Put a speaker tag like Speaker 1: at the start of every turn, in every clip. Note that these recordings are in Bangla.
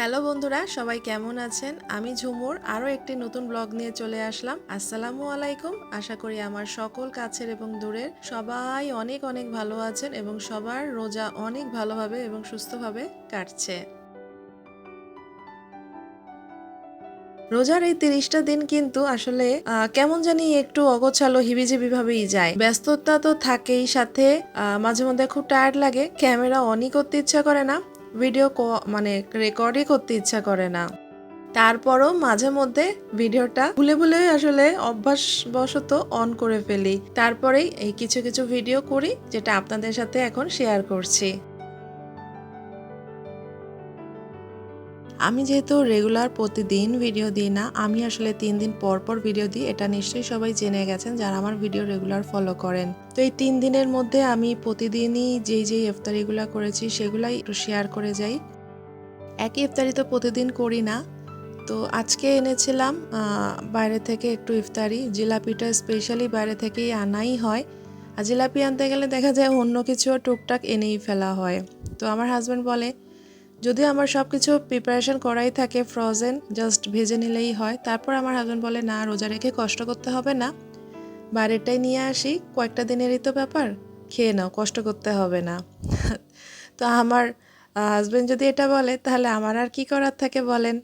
Speaker 1: হ্যালো বন্ধুরা, সবাই কেমন আছেন? আমি ঝুমুর, আরও একটি নতুন ব্লগ নিয়ে চলে আসলাম। আসসালামু আলাইকুম। আশা করি আমার সকল কাছের এবং দূরের সবাই অনেক অনেক ভালো আছেন এবং সবার রোজা অনেক ভালোভাবে এবং সুস্থভাবে কাটছে। রোজার এই তিরিশটা দিন কিন্তু আসলে কেমন জানি একটু অগোছালো হিবিজিবি ভাবেই যায়। ব্যস্ততা তো থাকেই, সাথে মাঝে মধ্যে খুব টায়ার্ড লাগে, ক্যামেরা অনই করতে ইচ্ছা করে না। ভিডিও মানে রেকর্ডই করতে ইচ্ছা করে না। তারপরও মাঝে মধ্যে ভিডিওটা ভুলে ভুলে আসলে অভ্যাসবশত অন করে ফেলি। তারপরেই এই কিছু কিছু ভিডিও করি, যেটা আপনাদের সাথে এখন শেয়ার করছি। আমি যেহেতু রেগুলার প্রতিদিন ভিডিও দিই না, আমি আসলে তিন দিন পর পর ভিডিও দিই, এটা নিশ্চয়ই সবাই জেনে গেছেন যারা আমার ভিডিও রেগুলার ফলো করেন। তো এই তিন দিনের মধ্যে আমি প্রতিদিনই যেই যেই ইফতারিগুলো করেছি, সেগুলাই একটু শেয়ার করে যাই। একই ইফতারি তো প্রতিদিন করি না। তো আজকে এনেছিলাম বাইরে থেকে একটু ইফতারি, জিলাপিটা স্পেশালি বাইরে থেকেই আনাই হয়। আর জিলাপি আনতে গেলে দেখা যায় অন্য কিছুও টুকটাক এনেই ফেলা হয়। তো আমার হাজব্যান্ড বলে যদি আমার সব কিছু প্রিপারেশন করাই থাকে ফ্রোজেন জাস্ট ভেজে নিলেই হয়। তারপর আমার হাজব্যান্ড বলে, না, রোজা রেখে কষ্ট করতে হবে না। বাইরেটাই নিয়ে আসি, কয়েকটা দিনেরই তো ব্যাপার। খেয়ে নাও, কষ্ট করতে হবে না। তো আমার হাজব্যান্ড যদি এটা বলে, তাহলে আমার আর কি করার থাকে বলেন?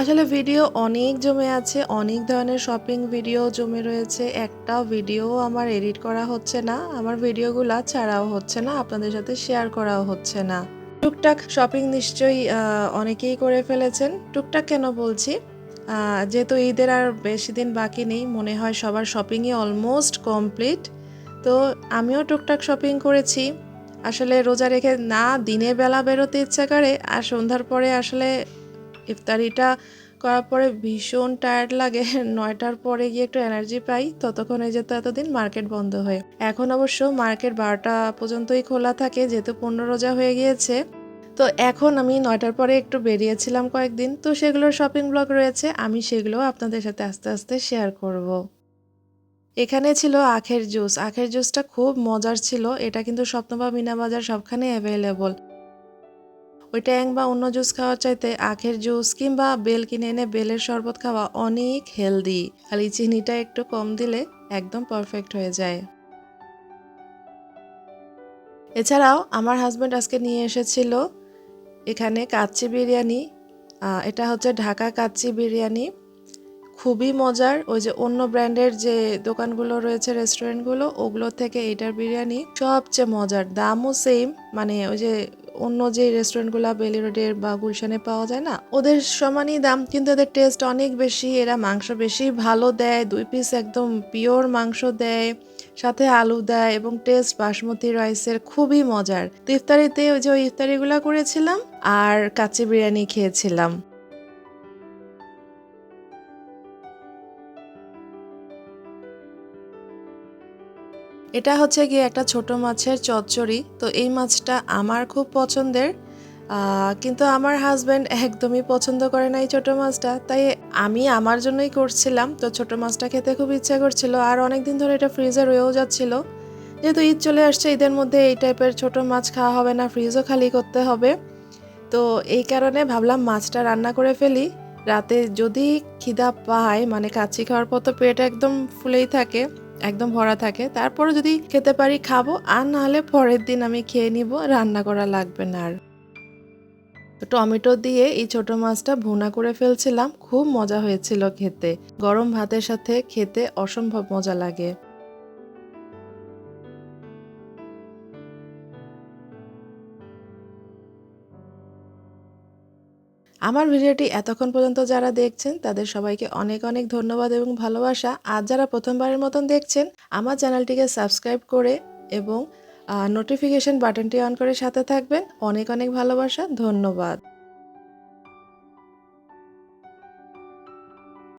Speaker 1: আসলে ভিডিও অনেক জমে আছে, অনেক ধরনের শপিং ভিডিও জমে রয়েছে। একটা ভিডিও আমার এডিট করা হচ্ছে না, আমার ভিডিওগুলো ছাড়াও হচ্ছে না, আপনাদের সাথে শেয়ার করাও হচ্ছে না। টুকটাক শপিং নিশ্চয়ই অনেকেই করে ফেলেছেন। টুকটাক কেন বলছি? যেহেতু ঈদের আর বেশি দিন বাকি নেই, মনে হয় সবার শপিংই অলমোস্ট কমপ্লিট তো আমিও টুকটাক শপিং করেছি। আসলে রোজা রেখে না দিনের বেলা বেরোতে ইচ্ছা করে, আর সন্ধ্যার পরে আসলে ইফতারিটা করার পরে ভীষণ টায়ার্ড লাগে। নয়টার পরে গিয়ে একটু এনার্জি পাই, ততক্ষণ ততক্ষণে যেত এতদিন মার্কেট বন্ধ হয়ে। এখন অবশ্য মার্কেট বারোটা পর্যন্তই খোলা থাকে, যেহেতু পনেরো রোজা হয়ে গিয়েছে। তো এখন আমি নয়টার পরে একটু বেরিয়েছিলাম কয়েকদিন। তো সেগুলোর শপিং ব্লগ রয়েছে, আমি সেগুলো আপনাদের সাথে আস্তে আস্তে শেয়ার করব। এখানে ছিল আখের জুস আখের জুসটা খুব মজার ছিল। এটা কিন্তু স্বপ্ন বা মিনা বাজার সবখানে অ্যাভেলেবল ওই ট্যাং বা অন্য জুস খাওয়ার চাইতে আখের জুস কিংবা বেল কিনে এনে বেলের শরবত খাওয়া অনেক হেলদি। খালি চিনিটা একটু কম দিলে একদম পারফেক্ট হয়ে যায়। এছাড়াও আমার হাজব্যান্ড আজকে নিয়ে এসেছিল এখানে কাচ্চি বিরিয়ানি। এটা হচ্ছে ঢাকা কাচ্চি বিরিয়ানি। খুবই মজার। ওই যে অন্য ব্র্যান্ডের যে দোকানগুলো রয়েছে, রেস্টুরেন্টগুলো, ওগুলো থেকে এটার বিরিয়ানি সবচেয়ে মজার। দামও সেম মানে ওই যে অন্য যে রেস্টুরেন্টগুলো বেলি রোডের বা গুলশানে পাওয়া যায় না, ওদের সমানই দাম, কিন্তু এদের টেস্ট অনেক বেশি। এরা মাংস বেশি ভালো দেয়, দুই পিস একদম পিওর মাংস দেয়, সাথে আলু দেয় এবং টেস্ট বাসমতি রাইসের খুবই মজার। তো ইফতারিতে ওই যে ওই ইফতারিগুলো করেছিলাম আর কাচ্চি বিরিয়ানি খেয়েছিলাম। এটা হচ্ছে গিয়ে একটা ছোট মাছের চচ্চড়ি। তো এই মাছটা আমার খুব পছন্দের। কিন্তু আমার হাজব্যান্ড একদমই পছন্দ করে না এই ছোটো মাছটা। তাই আমি আমার জন্যই করছিলাম। তো ছোট মাছটা খেতে খুব ইচ্ছা করছিল। আর অনেক দিন ধরে এটা ফ্রিজে রয়েও যাচ্ছিল। যেহেতু ঈদ চলে আসছে, ঈদের মধ্যে এই টাইপের ছোট মাছ খাওয়া হবে না ফ্রিজও খালি করতে হবে। তো এই কারণে ভাবলাম মাছটা রান্না করে ফেলি। রাতে যদি খিদা পায় মানে কাচ্চি খাওয়ার পর তো পেট একদম ফুলেই থাকে। একদম ভরা থাকে। তারপরে যদি খেতে পারি খাব, আর না হলে পরের দিন আমি খেয়ে নিব, রান্না করা লাগবে না আর। টমেটো দিয়ে এই ছোট মাছটা ভুনা করে ফেলছিলাম, খুব মজা হয়েছিল খেতে। গরম ভাতের সাথে খেতে অসম্ভব মজা লাগে। আমার ভিডিওটি এতক্ষণ পর্যন্ত যারা দেখছেন, তাদের সবাইকে অনেক অনেক ধন্যবাদ এবং ভালোবাসা। আর যারা প্রথমবারের মতন দেখছেন, আমার চ্যানেলটিকে সাবস্ক্রাইব করে এবং নোটিফিকেশন বাটনটি অন করে সাথে থাকবেন। অনেক অনেক ভালোবাসা, ধন্যবাদ।